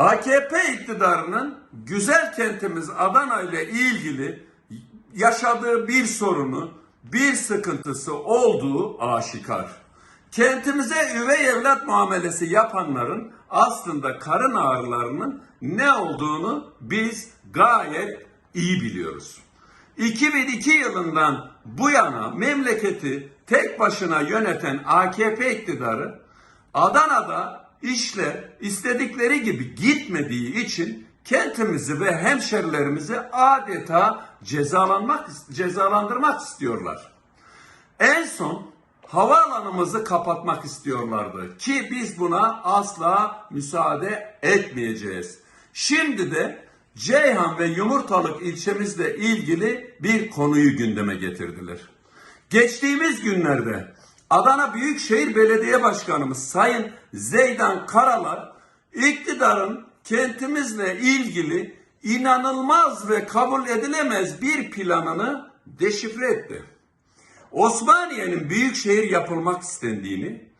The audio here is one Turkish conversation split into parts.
AKP iktidarının güzel kentimiz Adana ile ilgili yaşadığı bir sorunu, bir sıkıntısı olduğu aşikar. Kentimize üvey evlat muamelesi yapanların aslında karın ağrılarının ne olduğunu biz gayet iyi biliyoruz. 2002 yılından bu yana memleketi tek başına yöneten AKP iktidarı Adana'da işler istedikleri gibi gitmediği için kentimizi ve hemşerilerimizi adeta cezalanmak cezalandırmak istiyorlar. En son havaalanımızı kapatmak istiyorlardı ki biz buna asla müsaade etmeyeceğiz. Şimdi de Ceyhan ve Yumurtalık ilçemizle ilgili bir konuyu gündeme getirdiler. Geçtiğimiz günlerde Adana Büyükşehir Belediye Başkanımız Sayın Zeydan Karalar iktidarın kentimizle ilgili inanılmaz ve kabul edilemez bir planını deşifre etti. Osmaniye'nin büyük şehir yapılmak istendiğini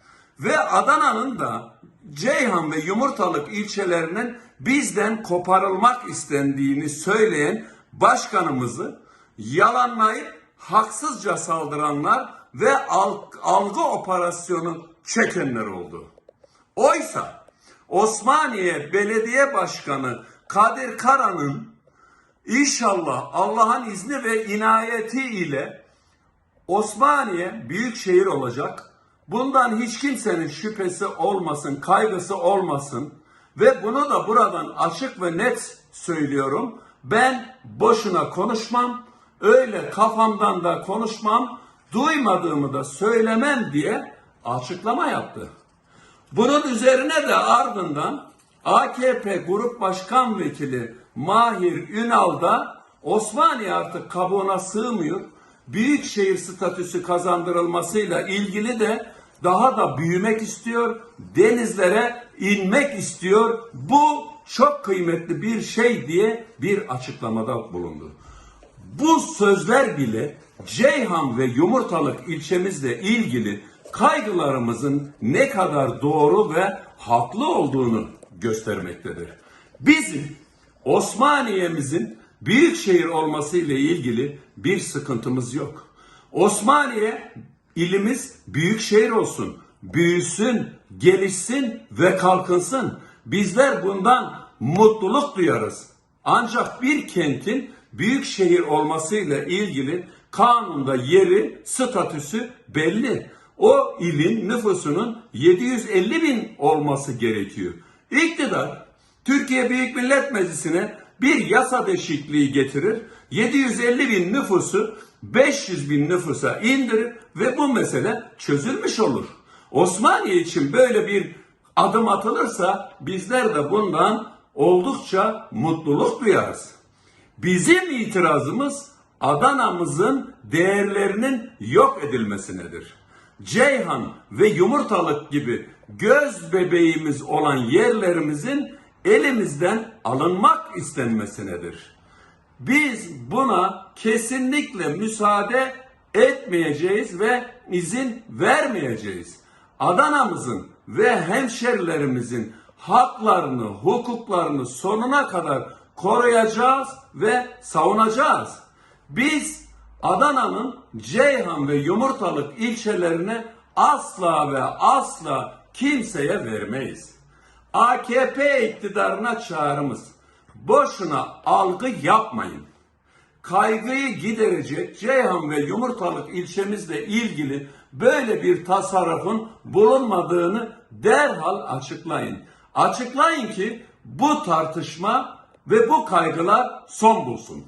ve Adana'nın da Ceyhan ve Yumurtalık ilçelerinin bizden koparılmak istendiğini söyleyen başkanımızı yalanlayıp haksızca saldıranlar ve al- algı operasyonu çekenler oldu. Oysa Osmaniye Belediye Başkanı Kadir Kara'nın inşallah Allah'ın izni ve inayeti ile Osmaniye büyük şehir olacak. Bundan hiç kimsenin şüphesi olmasın, kaygısı olmasın. Ve bunu da buradan açık ve net söylüyorum. Ben boşuna konuşmam, öyle kafamdan da konuşmam, duymadığımı da söylemem diye açıklama yaptı. Bunun üzerine de ardından AKP Grup Başkan Vekili Mahir Ünal da Osmaniye artık kabuğuna sığmıyor. Büyükşehir statüsü kazandırılmasıyla ilgili de daha da büyümek istiyor. Denizlere inmek istiyor. Bu çok kıymetli bir şey diye bir açıklamada bulundu. Bu sözler bile Ceyhan ve Yumurtalık ilçemizle ilgili kaygılarımızın ne kadar doğru ve haklı olduğunu göstermektedir. Bizim Osmaniye'mizin büyük şehir olması ile ilgili bir sıkıntımız yok. Osmaniye ilimiz büyük şehir olsun, büyüsün, gelişsin ve kalkınsın. Bizler bundan mutluluk duyarız. Ancak bir kentin büyük şehir olmasıyla ilgili kanunda yeri, statüsü belli. O ilin nüfusunun 750 bin olması gerekiyor. İktidar Türkiye Büyük Millet Meclisi'ne bir yasa değişikliği getirir. 750 bin nüfusu 500 bin nüfusa indirir ve bu mesele çözülmüş olur. Osmaniye için böyle bir adım atılırsa bizler de bundan oldukça mutluluk duyarız. Bizim itirazımız Adana'mızın değerlerinin yok edilmesinedir. Ceyhan ve Yumurtalık gibi göz bebeğimiz olan yerlerimizin elimizden alınmak istenmesinedir. Biz buna kesinlikle müsaade etmeyeceğiz ve izin vermeyeceğiz. Adana'mızın ve hemşerilerimizin haklarını, hukuklarını sonuna kadar koruyacağız ve savunacağız. Biz Adana'nın Ceyhan ve Yumurtalık ilçelerine asla ve asla kimseye vermeyiz. AKP iktidarına çağrımız. Boşuna algı yapmayın. Kaygıyı giderecek Ceyhan ve Yumurtalık ilçemizle ilgili böyle bir tasarrufun bulunmadığını derhal açıklayın. Açıklayın ki bu tartışma ve bu kaygılar son bulsun.